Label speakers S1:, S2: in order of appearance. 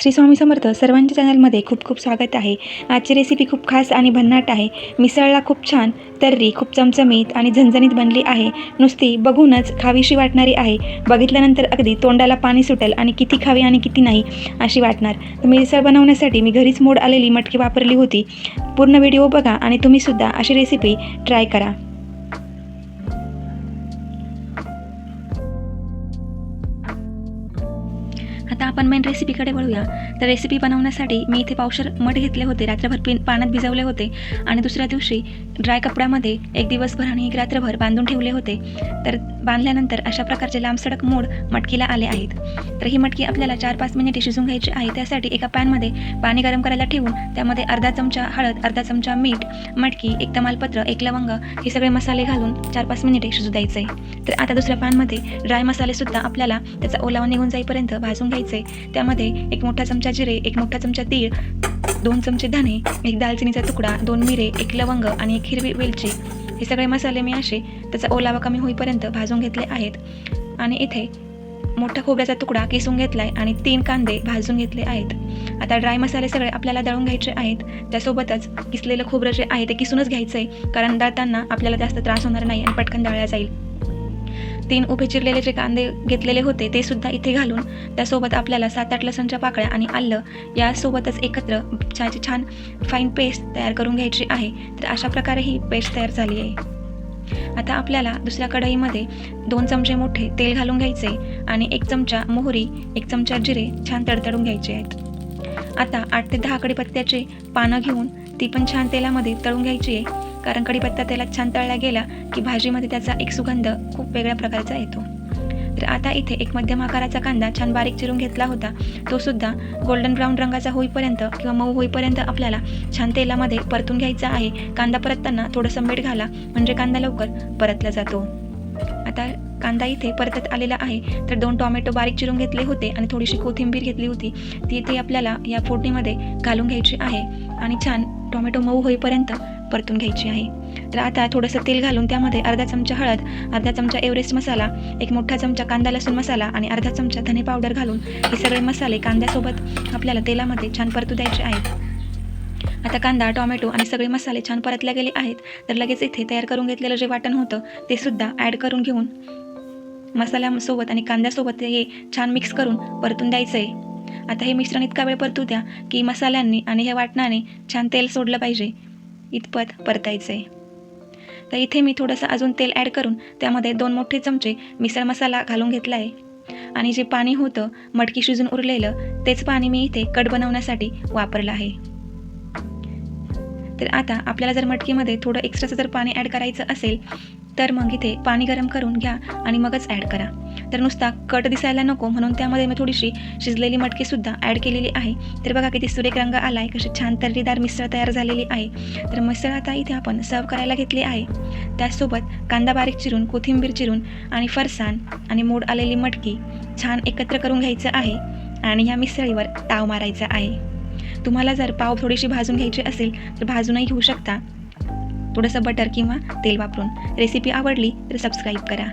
S1: श्री स्वामी समर्थ सर्वांच्या चॅनलमध्ये खूप खूप स्वागत आहे. आजची रेसिपी खूप खास आणि भन्नाट आहे. मिसळला खूप छान तर्री खूप चमचमीत आणि झणझणीत बनली आहे. नुसती बघूनच खावीशी वाटणारी आहे. बघितल्यानंतर अगदी तोंडाला पाणी सुटेल आणि किती खावी आणि किती नाही अशी वाटणार. तर मिसळ बनवण्यासाठी मी घरीच मोड आलेली मटकी वापरली होती. पूर्ण व्हिडिओ बघा आणि तुम्हीसुद्धा अशी रेसिपी ट्राय करा. आता आपण मेन रेसिपीकडे वळूया. तर रेसिपी बनवण्यासाठी मी इथे पावशर मठ घेतले होते रात्रभर पिन पाण्यात भिजवले होते. आणि दुसऱ्या दिवशी ड्राय कपड्यामध्ये एक दिवसभर आणि एक रात्रभर बांधून ठेवले होते. तर बांधल्यानंतर अशा प्रकारचे लांबसडक मोड मटकीला आले आहेत. तर ही मटकी आपल्याला चार पाच मिनिटे शिजून घ्यायची आहे. त्यासाठी एका पॅनमध्ये पाणी गरम करायला ठेवून त्यामध्ये अर्धा चमचा हळद अर्धा चमचा मीठ मटकी एक तमालपत्र एक लवंग हे सगळे मसाले घालून चार पाच मिनिटे शिजू द्यायचे. तर आता दुसऱ्या पॅनमध्ये ड्राय मसालेसुद्धा आपल्याला त्याचा ओलावा निघून जाईपर्यंत भाजून घ्यायचे. त्यामध्ये एक मोठा चमचा जिरे एक मोठा चमचा तीळ दोन चमचे धणे एक दालचिनीचा तुकडा दोन मिरे एक लवंग आणि एक हिरवी वेलची हे सगळे मसाले मी असे त्याचा ओलावा कमी होईपर्यंत भाजून घेतले आहेत. आणि इथे मोठा खोबऱ्याचा तुकडा किसून घेतला आहे आणि तीन कांदे भाजून घेतले आहेत. आता ड्राय मसाले सगळे आपल्याला दळून घ्यायचे आहेत. त्यासोबतच किसलेलं खोबरं जे आहे ते किसूनच घ्यायचं आहे कारण दळताना आपल्याला जास्त त्रास होणार नाही आणि पटकन दळल्या जाईल. तीन उभे चिरलेले जे कांदे घेतलेले होते ते सुद्धा इथे घालून त्यासोबत आपल्याला सात आठ लसणच्या पाकळ्या आणि आलं यासोबतच एकत्र छान छान फाईन पेस्ट तयार करून घ्यायची आहे. तर अशा प्रकारे ही पेस्ट तयार झाली आहे. आता आपल्याला दुसऱ्या कढईमध्ये दोन चमचे मोठे तेल घालून घ्यायचे आणि एक चमचा मोहरी एक चमचा जिरे छान तडतडून घ्यायचे आहेत. आता आठ ते दहा कडीपत्त्याचे पानं घेऊन ती पण छान तेलामध्ये तळून घ्यायची आहे. कारण कढीपत्ता तेलात छान तळला गेला की भाजीमध्ये त्याचा एक सुगंध खूप वेगळ्या प्रकारचा येतो. तर आता इथे एक मध्यम आकाराचा कांदा छान बारीक चिरून घेतला होता. तो सुद्धा गोल्डन ब्राऊन रंगाचा होईपर्यंत किंवा मऊ होईपर्यंत आपल्याला छान तेलामध्ये परतून घ्यायचा आहे. कांदा परतताना थोडंसं मीठ घाला म्हणजे कांदा लवकर परतला जातो. आता कांदा इथे परतत आलेला आहे. तर दोन टोमॅटो बारीक चिरून घेतले होते आणि थोडीशी कोथिंबीर घेतली होती. ती इथे आपल्याला या फोडणीमध्ये घालून घ्यायची आहे. आणि छान टोमॅटो मऊ होईपर्यंत परतून घ्यायची आहे. तर आता थोडंसं तेल घालून त्यामध्ये अर्धा चमचा हळद अर्धा चमचा एव्हरेस्ट मसाला एक मोठा चमचा कांदा लसूण मसाला आणि अर्धा चमचा धने पावडर घालून हे सगळे मसाले कांद्यासोबत आपल्याला तेलामध्ये छान परतू द्यायचे आहेत. आता कांदा टोमॅटो आणि सगळे मसाले छान परतले गेले आहेत. तर लगेच इथे तयार करून घेतलेलं जे वाटण होतं ते सुद्धा ॲड करून घेऊन मसाल्यासोबत आणि कांद्यासोबत हे छान मिक्स करून परतून द्यायचं आहे आता हे मिश्रण इतका वेळ परतू द्या की मसाल्यांनी आणि हे वाटणाने छान तेल सोडलं पाहिजे. इतपत परतायचं आहे तर इथे मी थोडंसं अजून तेल ॲड करून त्यामध्ये दोन मोठे चमचे मिसळ मसाला घालून घेतला आहे आणि जे पाणी होतं मटकी शिजून उरलेलं तेच पाणी मी इथे कट बनवण्यासाठी वापरलं आहे. तर आता आपल्याला जर मटकीमध्ये थोडं एक्स्ट्राचं जर पाणी ॲड करायचं असेल तर मग इथे पाणी गरम करून घ्या आणि मगच ॲड करा. तर नुसता कट दिसायला नको म्हणून त्यामध्ये मी थोडीशी शिजलेली मटकीसुद्धा ॲड केलेली आहे. तर बघा किती सुरेख रंग आला आहे कशी छान तर्रीदार मिसळ तयार झालेली आहे. तर मिसळ आता इथे आपण सर्व करायला घेतली आहे. त्याचसोबत कांदा बारीक चिरून कोथिंबीर चिरून आणि फरसाण आणि मोड आलेली मटकी छान एकत्र करून घ्यायचं आहे आणि ह्या मिसळीवर ताव मारायचा आहे. तुम्हाला जर पाव थोडीशी भाजून घ्यायची असेल तर भाजूनही घेऊ शकता. थोडंसं बटर किंवा तेल वापरून रेसिपी आवडली तर सबस्क्राईब करा.